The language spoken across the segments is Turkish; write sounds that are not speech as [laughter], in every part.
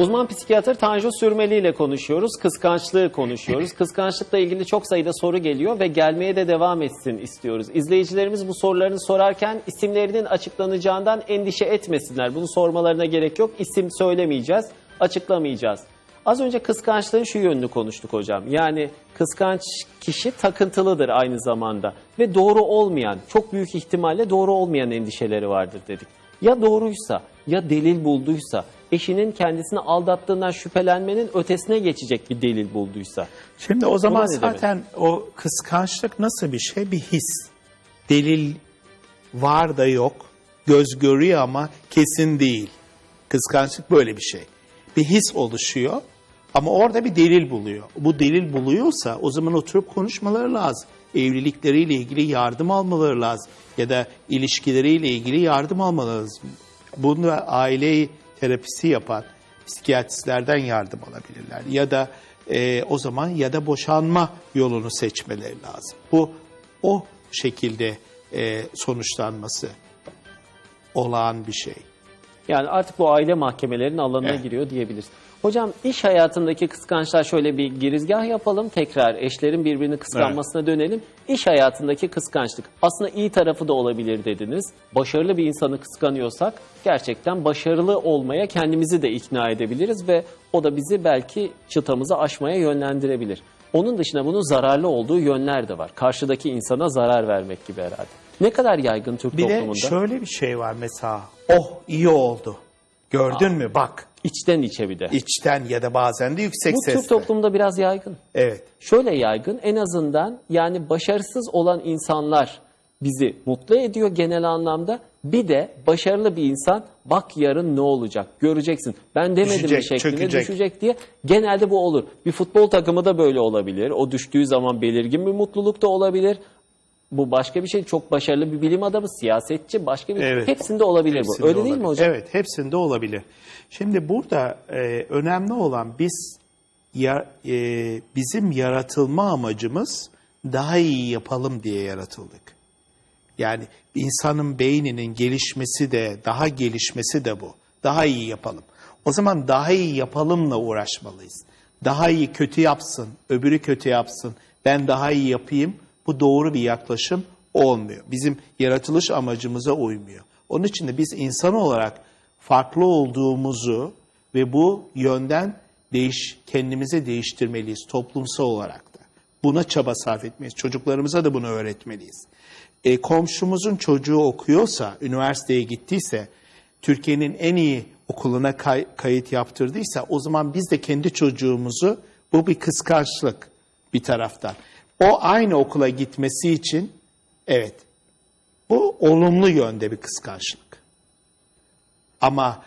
Uzman psikiyatr Tanju Sürmeli ile konuşuyoruz. Kıskançlığı konuşuyoruz. Kıskançlıkla ilgili çok sayıda soru geliyor ve gelmeye de devam etsin istiyoruz. İzleyicilerimiz bu sorularını sorarken isimlerinin açıklanacağından endişe etmesinler. Bunu sormalarına gerek yok. İsim söylemeyeceğiz, açıklamayacağız. Az önce kıskançlığın şu yönünü konuştuk hocam. Yani kıskanç kişi takıntılıdır aynı zamanda ve doğru olmayan, çok büyük ihtimalle doğru olmayan endişeleri vardır dedik. Ya doğruysa, ya delil bulduysa, eşinin kendisini aldattığından şüphelenmenin ötesine geçecek bir delil bulduysa. Şimdi o zaman demek? zaten o kıskançlık nasıl bir şey? Bir his. Delil var da yok. Göz görüyor ama kesin değil. Kıskançlık böyle bir şey. Bir his oluşuyor ama orada bir delil buluyor. Bu delil buluyorsa o zaman oturup konuşmaları lazım. Evlilikleriyle ilgili yardım almaları lazım. Ya da ilişkileriyle ilgili yardım almaları lazım. Bunda aile terapisi yapan psikiyatristlerden yardım alabilirler. Ya da e, o zaman ya da boşanma yolunu seçmeleri lazım. Bu o şekilde e, sonuçlanması olağan bir şey. Yani artık bu aile mahkemelerinin alanına Evet. giriyor diyebiliriz. Hocam iş hayatındaki kıskançlar şöyle bir girizgah yapalım. Tekrar eşlerin birbirini kıskanmasına dönelim. İş hayatındaki kıskançlık aslında iyi tarafı da olabilir dediniz. Başarılı bir insanı kıskanıyorsak gerçekten başarılı olmaya kendimizi de ikna edebiliriz ve o da bizi belki çıtamızı aşmaya yönlendirebilir. Onun dışında bunun zararlı olduğu yönler de var. Karşıdaki insana zarar vermek gibi herhalde. Ne kadar yaygın Türk Bir de toplumunda? şöyle bir şey var mesela. Oh iyi oldu. Gördün mü bak İçten içe bir de. içten ya da bazen de yüksek Bu sesle. Türk toplumunda biraz yaygın. Evet. Şöyle yaygın en azından yani başarısız olan insanlar bizi mutlu ediyor genel anlamda. Bir de başarılı bir insan bak yarın ne olacak göreceksin. Ben demedim Düşecek, şeklinde çökecek. düşecek diye genelde bu olur. Bir futbol takımı da böyle olabilir. O düştüğü zaman belirgin bir mutluluk da olabilir. Bu başka bir şey. Çok başarılı bir bilim adamı, siyasetçi, başka bir Evet. hepsinde olabilir Hepsinde bu. Öyle değil mi olabilir. hocam? Evet, hepsinde olabilir. Şimdi burada e, önemli olan biz ya, e, bizim yaratılma amacımız daha iyi yapalım diye yaratıldık. Yani insanın beyninin gelişmesi de, daha gelişmesi de bu. Daha iyi yapalım. O zaman daha iyi yapalımla uğraşmalıyız. Daha iyi kötü yapsın, öbürü kötü yapsın, ben daha iyi yapayım. Bu doğru bir yaklaşım olmuyor. Bizim yaratılış amacımıza uymuyor. Onun için de biz insan olarak farklı olduğumuzu ve bu yönden değiş, kendimizi değiştirmeliyiz toplumsal olarak da. Buna çaba sarf etmeliyiz. Çocuklarımıza da bunu öğretmeliyiz. E, komşumuzun çocuğu okuyorsa, üniversiteye gittiyse, Türkiye'nin en iyi okuluna kay- kayıt yaptırdıysa o zaman biz de kendi çocuğumuzu, bu bir kıskançlık bir taraftan. O aynı okula gitmesi için, evet, bu olumlu yönde bir kıskançlık. Ama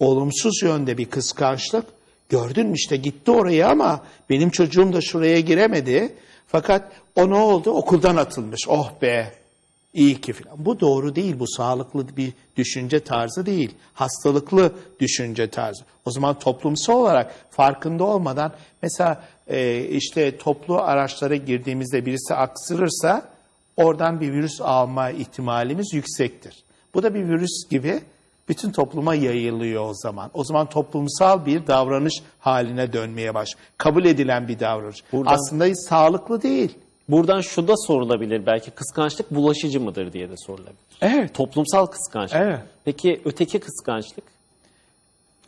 olumsuz yönde bir kıskançlık, gördün mü işte gitti oraya ama benim çocuğum da şuraya giremedi. Fakat o ne oldu? Okuldan atılmış. Oh be, iyi ki filan. Bu doğru değil, bu sağlıklı bir düşünce tarzı değil. Hastalıklı düşünce tarzı. O zaman toplumsal olarak farkında olmadan mesela e, işte toplu araçlara girdiğimizde birisi aksırırsa oradan bir virüs alma ihtimalimiz yüksektir. Bu da bir virüs gibi bütün topluma yayılıyor o zaman. O zaman toplumsal bir davranış haline dönmeye baş. Kabul edilen bir davranış. Buradan- Aslında sağlıklı değil. Buradan şu da sorulabilir belki kıskançlık bulaşıcı mıdır diye de sorulabilir. Evet. Toplumsal kıskançlık. Evet. Peki öteki kıskançlık?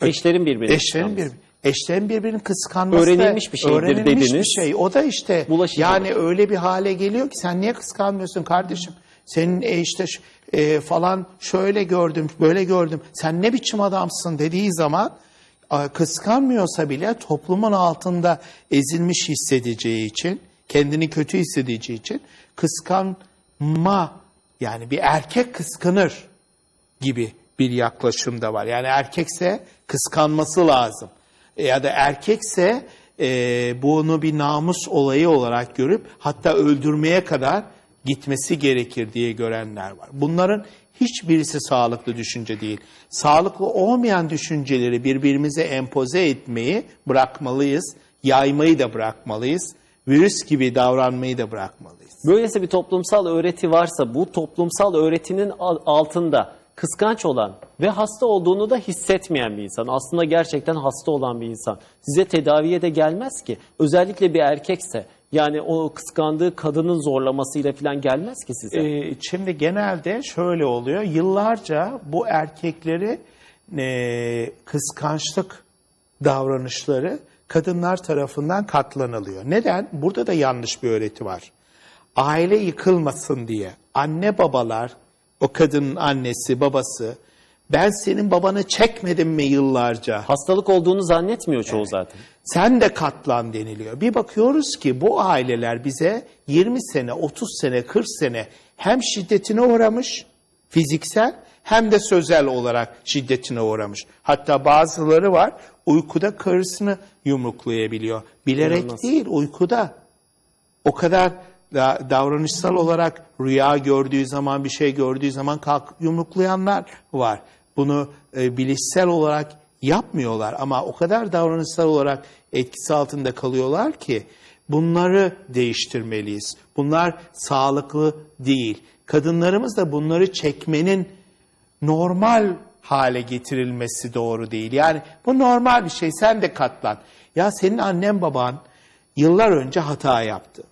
Eşlerin birbirini Eşlerin kıskanması. Eşlerin birbirini kıskanması da Öğrenilmiş bir şeydir öğrenilmiş dediniz. bir şey. O da işte Bulaşıcı yani mı? öyle bir hale geliyor ki sen niye kıskanmıyorsun kardeşim? Senin e, işte e, falan şöyle gördüm, böyle gördüm. Sen ne biçim adamsın dediği zaman kıskanmıyorsa bile toplumun altında ezilmiş hissedeceği için, kendini kötü hissedeceği için kıskanma yani bir erkek kıskanır gibi bir yaklaşım da var. Yani erkekse kıskanması lazım. E, Ya da erkekse e, bunu bir namus olayı olarak görüp hatta öldürmeye kadar gitmesi gerekir diye görenler var. Bunların hiçbirisi sağlıklı düşünce değil. Sağlıklı olmayan düşünceleri birbirimize empoze etmeyi bırakmalıyız. Yaymayı da bırakmalıyız. Virüs gibi davranmayı da bırakmalıyız. Böylesi bir toplumsal öğreti varsa bu toplumsal öğretinin al- altında kıskanç olan ve hasta olduğunu da hissetmeyen bir insan. Aslında gerçekten hasta olan bir insan. Size tedaviye de gelmez ki. Özellikle bir erkekse. Yani o kıskandığı kadının zorlamasıyla falan gelmez ki size. Ee, şimdi genelde şöyle oluyor. Yıllarca bu erkekleri e, kıskançlık davranışları kadınlar tarafından katlanılıyor. Neden? Burada da yanlış bir öğreti var. Aile yıkılmasın diye anne babalar, o kadının annesi, babası, ben senin babanı çekmedim mi yıllarca? Hastalık olduğunu zannetmiyor çoğu zaten. Sen de katlan deniliyor. Bir bakıyoruz ki bu aileler bize 20 sene, 30 sene, 40 sene hem şiddetine uğramış fiziksel hem de sözel olarak şiddetine uğramış. Hatta bazıları var uykuda karısını yumruklayabiliyor. Bilerek İnanılmaz. değil uykuda. O kadar da, davranışsal olarak rüya gördüğü zaman bir şey gördüğü zaman kalk yumruklayanlar var. Bunu e, bilişsel olarak yapmıyorlar ama o kadar davranışsal olarak etkisi altında kalıyorlar ki bunları değiştirmeliyiz. Bunlar sağlıklı değil. Kadınlarımız da bunları çekmenin normal hale getirilmesi doğru değil. Yani bu normal bir şey. Sen de katlan. Ya senin annen baban yıllar önce hata yaptı.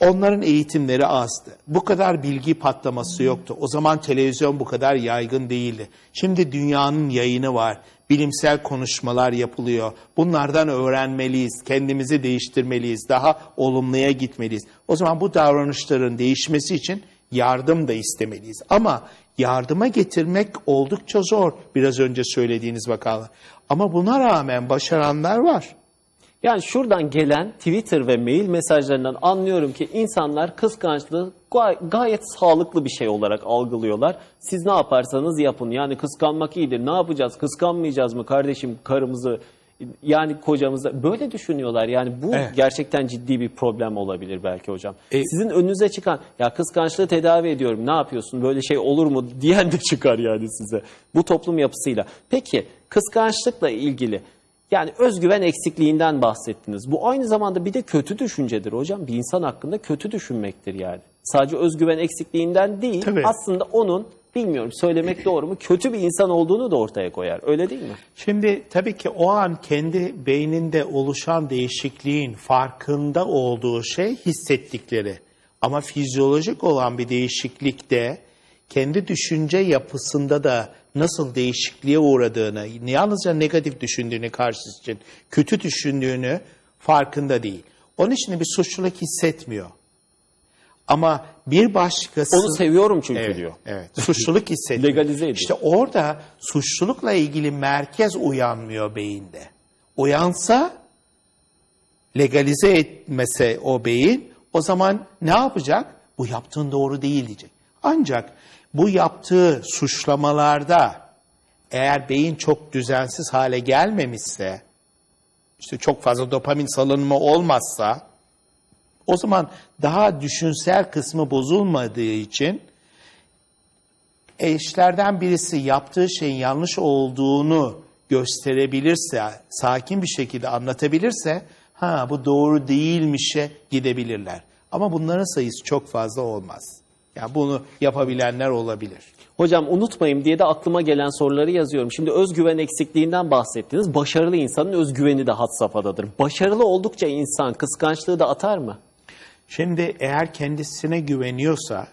Onların eğitimleri azdı. Bu kadar bilgi patlaması yoktu. O zaman televizyon bu kadar yaygın değildi. Şimdi dünyanın yayını var. Bilimsel konuşmalar yapılıyor. Bunlardan öğrenmeliyiz. Kendimizi değiştirmeliyiz. Daha olumluya gitmeliyiz. O zaman bu davranışların değişmesi için yardım da istemeliyiz. Ama yardıma getirmek oldukça zor. Biraz önce söylediğiniz vakalar. Ama buna rağmen başaranlar var. Yani şuradan gelen Twitter ve mail mesajlarından anlıyorum ki insanlar kıskançlığı gay- gayet sağlıklı bir şey olarak algılıyorlar. Siz ne yaparsanız yapın. Yani kıskanmak iyidir. Ne yapacağız? Kıskanmayacağız mı kardeşim karımızı? Yani kocamızı böyle düşünüyorlar. Yani bu Evet. gerçekten ciddi bir problem olabilir belki hocam. E- Sizin önünüze çıkan ya kıskançlığı tedavi ediyorum ne yapıyorsun böyle şey olur mu [laughs] diyen de çıkar yani size bu toplum yapısıyla. Peki kıskançlıkla ilgili yani özgüven eksikliğinden bahsettiniz. Bu aynı zamanda bir de kötü düşüncedir hocam. Bir insan hakkında kötü düşünmektir yani. Sadece özgüven eksikliğinden değil Tabii. aslında onun bilmiyorum söylemek doğru mu kötü bir insan olduğunu da ortaya koyar. Öyle değil mi? Şimdi tabii ki o an kendi beyninde oluşan değişikliğin farkında olduğu şey hissettikleri. Ama fizyolojik olan bir değişiklikte kendi düşünce yapısında da nasıl değişikliğe uğradığını, yalnızca negatif düşündüğünü karşısı için kötü düşündüğünü farkında değil. Onun için bir suçluluk hissetmiyor. Ama bir başkası... Onu seviyorum çünkü Evet, diyor. Evet. Suçluluk [laughs] hissediyor. Legalize ediyor. İşte orada suçlulukla ilgili merkez uyanmıyor beyinde. Uyansa legalize etmese o beyin o zaman ne yapacak? Bu yaptığın doğru değil diyecek. Ancak bu yaptığı suçlamalarda eğer beyin çok düzensiz hale gelmemişse işte çok fazla dopamin salınımı olmazsa o zaman daha düşünsel kısmı bozulmadığı için eşlerden birisi yaptığı şeyin yanlış olduğunu gösterebilirse, sakin bir şekilde anlatabilirse, ha bu doğru değilmişe gidebilirler. Ama bunların sayısı çok fazla olmaz. Yani bunu yapabilenler olabilir. Hocam unutmayayım diye de aklıma gelen soruları yazıyorum. Şimdi özgüven eksikliğinden bahsettiniz. Başarılı insanın özgüveni de had safhadadır. Başarılı oldukça insan kıskançlığı da atar mı? Şimdi eğer kendisine güveniyorsa,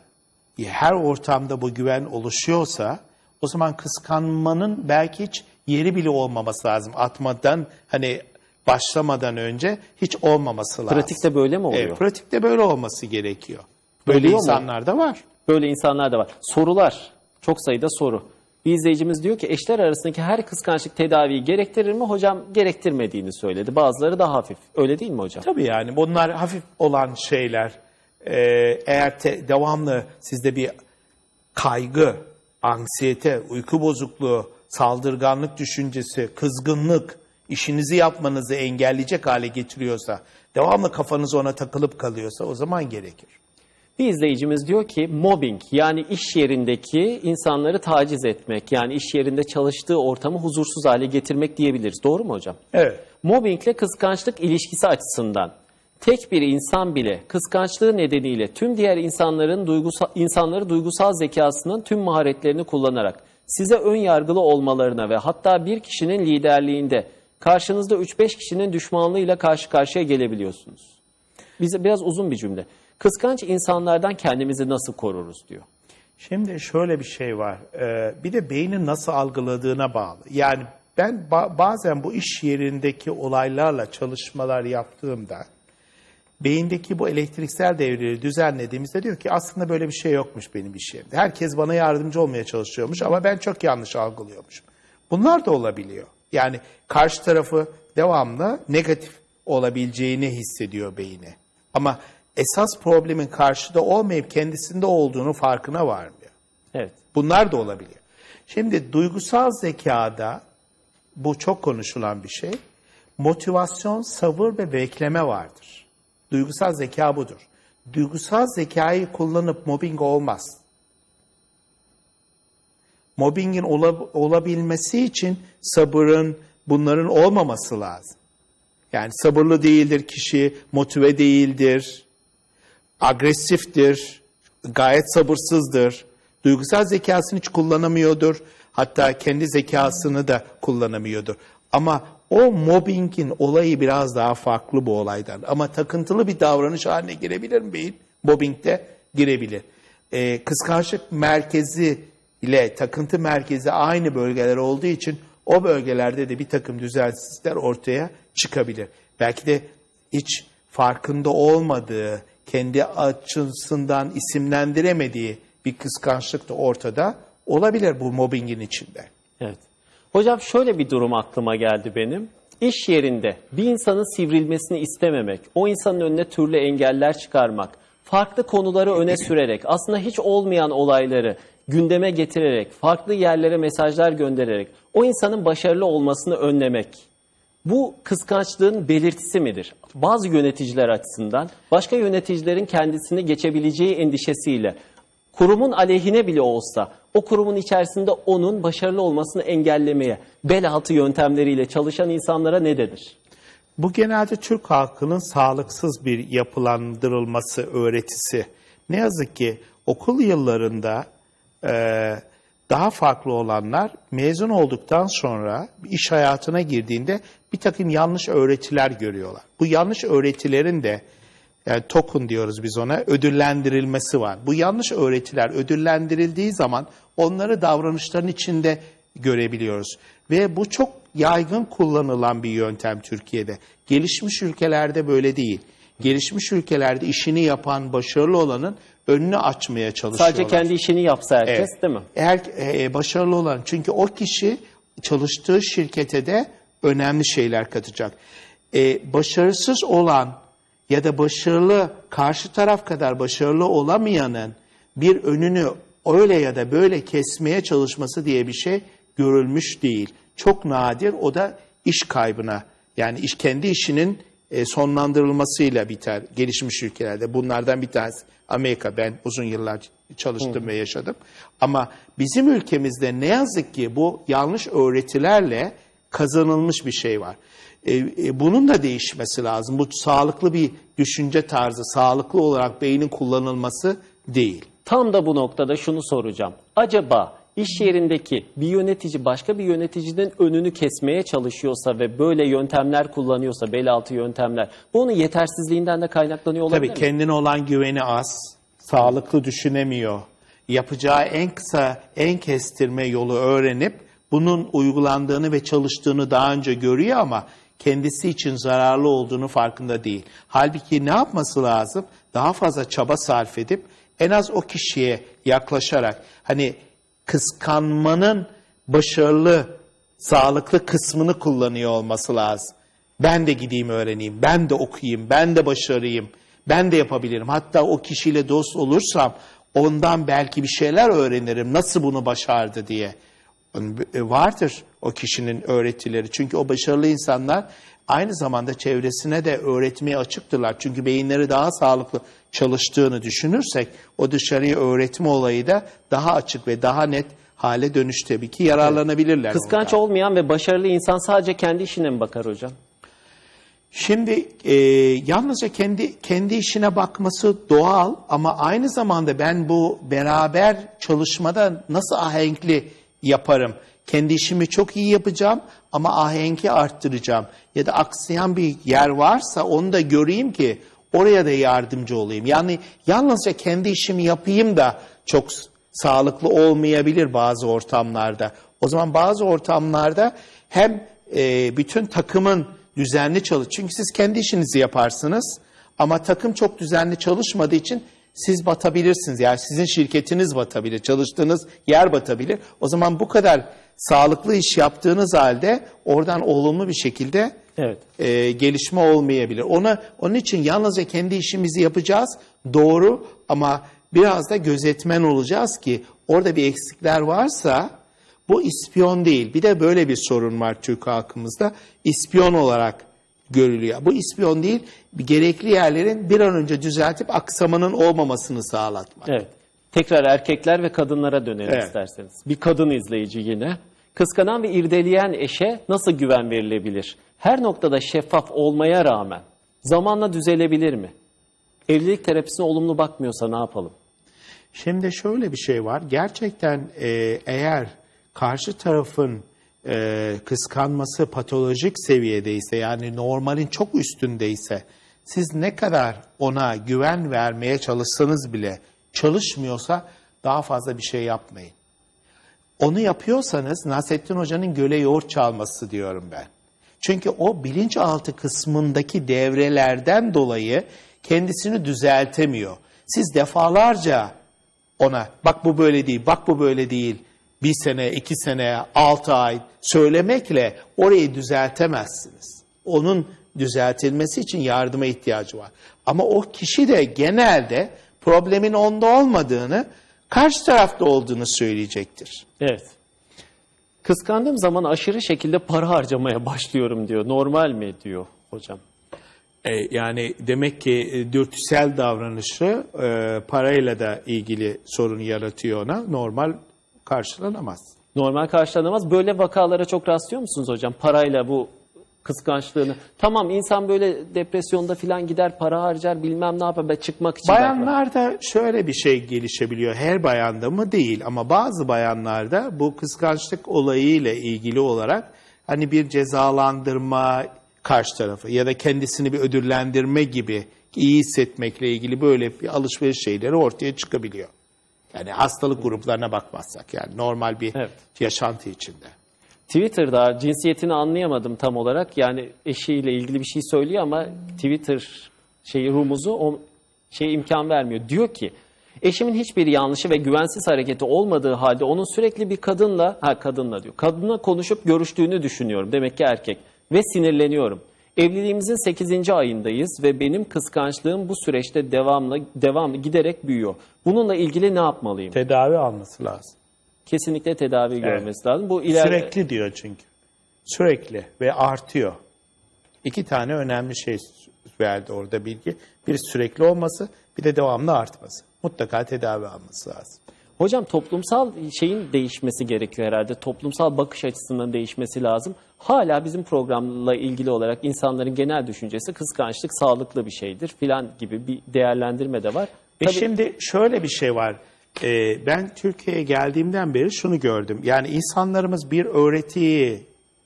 her ortamda bu güven oluşuyorsa, o zaman kıskanmanın belki hiç yeri bile olmaması lazım. Atmadan hani başlamadan önce hiç olmaması lazım. Pratikte böyle mi oluyor? Evet, pratikte böyle olması gerekiyor. Böyle Oluyor mu? insanlar da var. Böyle insanlar da var. Sorular. Çok sayıda soru. Bir izleyicimiz diyor ki eşler arasındaki her kıskançlık tedaviyi gerektirir mi? Hocam gerektirmediğini söyledi. Bazıları daha hafif. Öyle değil mi hocam? Tabii yani bunlar hafif olan şeyler. Ee, eğer te- devamlı sizde bir kaygı, anksiyete, uyku bozukluğu, saldırganlık düşüncesi, kızgınlık, işinizi yapmanızı engelleyecek hale getiriyorsa, devamlı kafanız ona takılıp kalıyorsa o zaman gerekir. Bir izleyicimiz diyor ki mobbing yani iş yerindeki insanları taciz etmek yani iş yerinde çalıştığı ortamı huzursuz hale getirmek diyebiliriz. Doğru mu hocam? Evet. Mobbingle kıskançlık ilişkisi açısından tek bir insan bile kıskançlığı nedeniyle tüm diğer insanların duygusal, insanları duygusal zekasının tüm maharetlerini kullanarak size ön yargılı olmalarına ve hatta bir kişinin liderliğinde karşınızda 3-5 kişinin düşmanlığıyla karşı karşıya gelebiliyorsunuz. Bize biraz uzun bir cümle. Kıskanç insanlardan kendimizi nasıl koruruz diyor. Şimdi şöyle bir şey var. Ee, bir de beynin nasıl algıladığına bağlı. Yani ben ba- bazen bu iş yerindeki olaylarla çalışmalar yaptığımda beyindeki bu elektriksel devreleri düzenlediğimizde diyor ki aslında böyle bir şey yokmuş benim iş yerimde. Herkes bana yardımcı olmaya çalışıyormuş ama ben çok yanlış algılıyormuşum. Bunlar da olabiliyor. Yani karşı tarafı devamlı negatif olabileceğini hissediyor beyni. Ama esas problemin karşıda olmayıp kendisinde olduğunu farkına varmıyor. Evet. Bunlar da olabiliyor. Şimdi duygusal zekada bu çok konuşulan bir şey. Motivasyon, sabır ve bekleme vardır. Duygusal zeka budur. Duygusal zekayı kullanıp mobbing olmaz. Mobbingin ola- olabilmesi için sabırın, bunların olmaması lazım. Yani sabırlı değildir kişi, motive değildir, agresiftir, gayet sabırsızdır, duygusal zekasını hiç kullanamıyordur, hatta kendi zekasını da kullanamıyordur. Ama o mobbingin olayı biraz daha farklı bu olaydan. Ama takıntılı bir davranış haline girebilir mi beyin? Mobbingde girebilir. Ee, kıskançlık merkezi ile takıntı merkezi aynı bölgeler olduğu için o bölgelerde de bir takım düzensizlikler ortaya çıkabilir. Belki de hiç farkında olmadığı, kendi açısından isimlendiremediği bir kıskançlık da ortada olabilir bu mobbingin içinde. Evet. Hocam şöyle bir durum aklıma geldi benim. İş yerinde bir insanın sivrilmesini istememek, o insanın önüne türlü engeller çıkarmak, farklı konuları öne sürerek, aslında hiç olmayan olayları gündeme getirerek, farklı yerlere mesajlar göndererek o insanın başarılı olmasını önlemek. Bu kıskançlığın belirtisi midir? Bazı yöneticiler açısından başka yöneticilerin kendisini geçebileceği endişesiyle kurumun aleyhine bile olsa o kurumun içerisinde onun başarılı olmasını engellemeye bel altı yöntemleriyle çalışan insanlara ne denir? Bu genelde Türk halkının sağlıksız bir yapılandırılması öğretisi. Ne yazık ki okul yıllarında e, daha farklı olanlar mezun olduktan sonra iş hayatına girdiğinde bir takım yanlış öğretiler görüyorlar. Bu yanlış öğretilerin de yani token diyoruz biz ona ödüllendirilmesi var. Bu yanlış öğretiler ödüllendirildiği zaman onları davranışların içinde görebiliyoruz. Ve bu çok yaygın kullanılan bir yöntem Türkiye'de. Gelişmiş ülkelerde böyle değil. Gelişmiş ülkelerde işini yapan, başarılı olanın önünü açmaya çalışıyorlar. Sadece kendi işini yapsa herkes Evet. değil mi? Eğer e, başarılı olan çünkü o kişi çalıştığı şirkete de önemli şeyler katacak. E, başarısız olan ya da başarılı karşı taraf kadar başarılı olamayanın bir önünü öyle ya da böyle kesmeye çalışması diye bir şey görülmüş değil. Çok nadir o da iş kaybına yani iş kendi işinin e, sonlandırılmasıyla biter gelişmiş ülkelerde. Bunlardan bir tanesi Amerika. Ben uzun yıllar çalıştım ve yaşadım. Ama bizim ülkemizde ne yazık ki bu yanlış öğretilerle kazanılmış bir şey var. E, e, bunun da değişmesi lazım. Bu sağlıklı bir düşünce tarzı, sağlıklı olarak beynin kullanılması değil. Tam da bu noktada şunu soracağım. Acaba iş yerindeki bir yönetici başka bir yöneticinin önünü kesmeye çalışıyorsa ve böyle yöntemler kullanıyorsa, bel altı yöntemler, bu onun yetersizliğinden de kaynaklanıyor olabilir Tabii mi? kendine olan güveni az, sağlıklı düşünemiyor. Yapacağı en kısa, en kestirme yolu öğrenip bunun uygulandığını ve çalıştığını daha önce görüyor ama kendisi için zararlı olduğunu farkında değil. Halbuki ne yapması lazım? Daha fazla çaba sarf edip en az o kişiye yaklaşarak hani kıskanmanın başarılı, sağlıklı kısmını kullanıyor olması lazım. Ben de gideyim öğreneyim, ben de okuyayım, ben de başarayım, ben de yapabilirim. Hatta o kişiyle dost olursam ondan belki bir şeyler öğrenirim. Nasıl bunu başardı diye. E, Vardır o kişinin öğretileri. Çünkü o başarılı insanlar aynı zamanda çevresine de öğretmeye açıktırlar. Çünkü beyinleri daha sağlıklı çalıştığını düşünürsek o dışarıya öğretme olayı da daha açık ve daha net hale dönüş tabii ki yararlanabilirler. Kıskanç oradan. olmayan ve başarılı insan sadece kendi işine mi bakar hocam? Şimdi e, yalnızca kendi kendi işine bakması doğal ama aynı zamanda ben bu beraber çalışmada nasıl ahenkli yaparım. Kendi işimi çok iyi yapacağım ama ahengi arttıracağım. Ya da aksayan bir yer varsa onu da göreyim ki oraya da yardımcı olayım. Yani yalnızca kendi işimi yapayım da çok sağlıklı olmayabilir bazı ortamlarda. O zaman bazı ortamlarda hem e, bütün takımın düzenli çalış. Çünkü siz kendi işinizi yaparsınız ama takım çok düzenli çalışmadığı için siz batabilirsiniz. Yani sizin şirketiniz batabilir, çalıştığınız yer batabilir. O zaman bu kadar sağlıklı iş yaptığınız halde oradan olumlu bir şekilde Evet. e, gelişme olmayabilir. Ona onun için yalnızca kendi işimizi yapacağız. Doğru ama biraz da gözetmen olacağız ki orada bir eksikler varsa bu ispiyon değil. Bir de böyle bir sorun var Türk halkımızda. İspiyon olarak görülüyor. Bu ispiyon değil, bir gerekli yerlerin bir an önce düzeltip aksamanın olmamasını sağlatmak. Evet. Tekrar erkekler ve kadınlara dönelim Evet. isterseniz. Bir kadın izleyici yine. Kıskanan ve irdeleyen eşe nasıl güven verilebilir? Her noktada şeffaf olmaya rağmen zamanla düzelebilir mi? Evlilik terapisine olumlu bakmıyorsa ne yapalım? Şimdi şöyle bir şey var. Gerçekten e, eğer karşı tarafın e, kıskanması patolojik seviyedeyse yani normalin çok üstündeyse siz ne kadar ona güven vermeye çalışsanız bile çalışmıyorsa daha fazla bir şey yapmayın. Onu yapıyorsanız Nasrettin Hoca'nın göle yoğurt çalması diyorum ben. Çünkü o bilinçaltı kısmındaki devrelerden dolayı kendisini düzeltemiyor. Siz defalarca ona bak bu böyle değil, bak bu böyle değil, bir sene, iki sene, altı ay söylemekle orayı düzeltemezsiniz. Onun düzeltilmesi için yardıma ihtiyacı var. Ama o kişi de genelde problemin onda olmadığını, karşı tarafta olduğunu söyleyecektir. Evet. Kıskandığım zaman aşırı şekilde para harcamaya [laughs] başlıyorum diyor. Normal mi diyor hocam? E, yani demek ki e, dürtüsel davranışı e, parayla da ilgili sorun yaratıyor ona. Normal karşılanamaz. Normal karşılanamaz. Böyle vakalara çok rastlıyor musunuz hocam? Parayla bu kıskançlığını. Tamam insan böyle depresyonda falan gider para harcar bilmem ne yapar. Ben çıkmak için. Bayanlarda şöyle bir şey gelişebiliyor. Her bayanda mı değil ama bazı bayanlarda bu kıskançlık olayıyla ilgili olarak hani bir cezalandırma karşı tarafı ya da kendisini bir ödüllendirme gibi iyi hissetmekle ilgili böyle bir alışveriş şeyleri ortaya çıkabiliyor. Yani hastalık gruplarına bakmazsak yani normal bir Evet. yaşantı içinde. Twitter'da cinsiyetini anlayamadım tam olarak. Yani eşiyle ilgili bir şey söylüyor ama Twitter şeyi rumuzu o şey imkan vermiyor. Diyor ki eşimin hiçbir yanlışı ve güvensiz hareketi olmadığı halde onun sürekli bir kadınla ha kadınla diyor. Kadınla konuşup görüştüğünü düşünüyorum. Demek ki erkek ve sinirleniyorum. Evliliğimizin 8. ayındayız ve benim kıskançlığım bu süreçte devamlı devam giderek büyüyor. Bununla ilgili ne yapmalıyım? Tedavi alması lazım. Kesinlikle tedavi görmesi lazım. Bu ileride Sürekli diyor çünkü. Sürekli ve artıyor. İki tane önemli şey verdi orada bilgi. Bir sürekli olması, bir de devamlı artması. Mutlaka tedavi alması lazım. Hocam toplumsal şeyin değişmesi gerekiyor herhalde. Toplumsal bakış açısının değişmesi lazım. Hala bizim programla ilgili olarak insanların genel düşüncesi kıskançlık sağlıklı bir şeydir filan gibi bir değerlendirme de var. E Tabii- şimdi şöyle bir şey var. Ee, ben Türkiye'ye geldiğimden beri şunu gördüm. Yani insanlarımız bir öğretiyi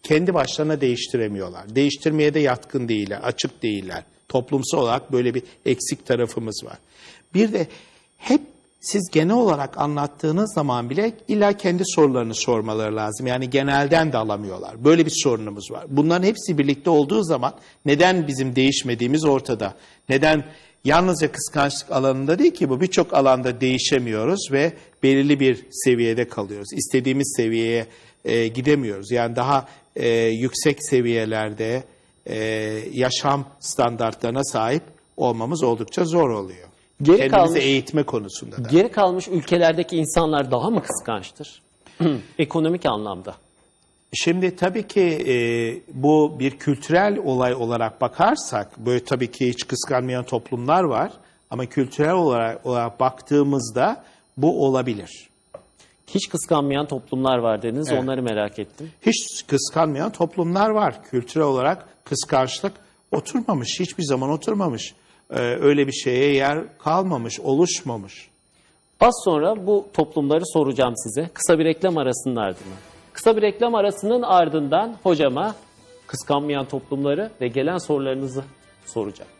kendi başlarına değiştiremiyorlar. Değiştirmeye de yatkın değiller, açık değiller. Toplumsal olarak böyle bir eksik tarafımız var. Bir de hep siz genel olarak anlattığınız zaman bile illa kendi sorularını sormaları lazım. Yani genelden de alamıyorlar. Böyle bir sorunumuz var. Bunların hepsi birlikte olduğu zaman neden bizim değişmediğimiz ortada. Neden yalnızca kıskançlık alanında değil ki bu birçok alanda değişemiyoruz ve belirli bir seviyede kalıyoruz. İstediğimiz seviyeye e, gidemiyoruz. Yani daha e, yüksek seviyelerde e, yaşam standartlarına sahip olmamız oldukça zor oluyor. Geri Kendimizi kalmış- eğitme konusunda da. Geri kalmış ülkelerdeki insanlar daha mı kıskançtır? [clears throat] Ekonomik anlamda. Şimdi tabii ki e, bu bir kültürel olay olarak bakarsak, böyle tabii ki hiç kıskanmayan toplumlar var ama kültürel olarak, olarak baktığımızda bu olabilir. Hiç kıskanmayan toplumlar var dediniz. Evet. Onları merak ettim. Hiç kıskanmayan toplumlar var. Kültürel olarak kıskançlık oturmamış, hiçbir zaman oturmamış. Ee, öyle bir şeye yer kalmamış, oluşmamış. Az sonra bu toplumları soracağım size. Kısa bir reklam arasının ardından. Kısa bir reklam arasının ardından hocama kıskanmayan toplumları ve gelen sorularınızı soracağım.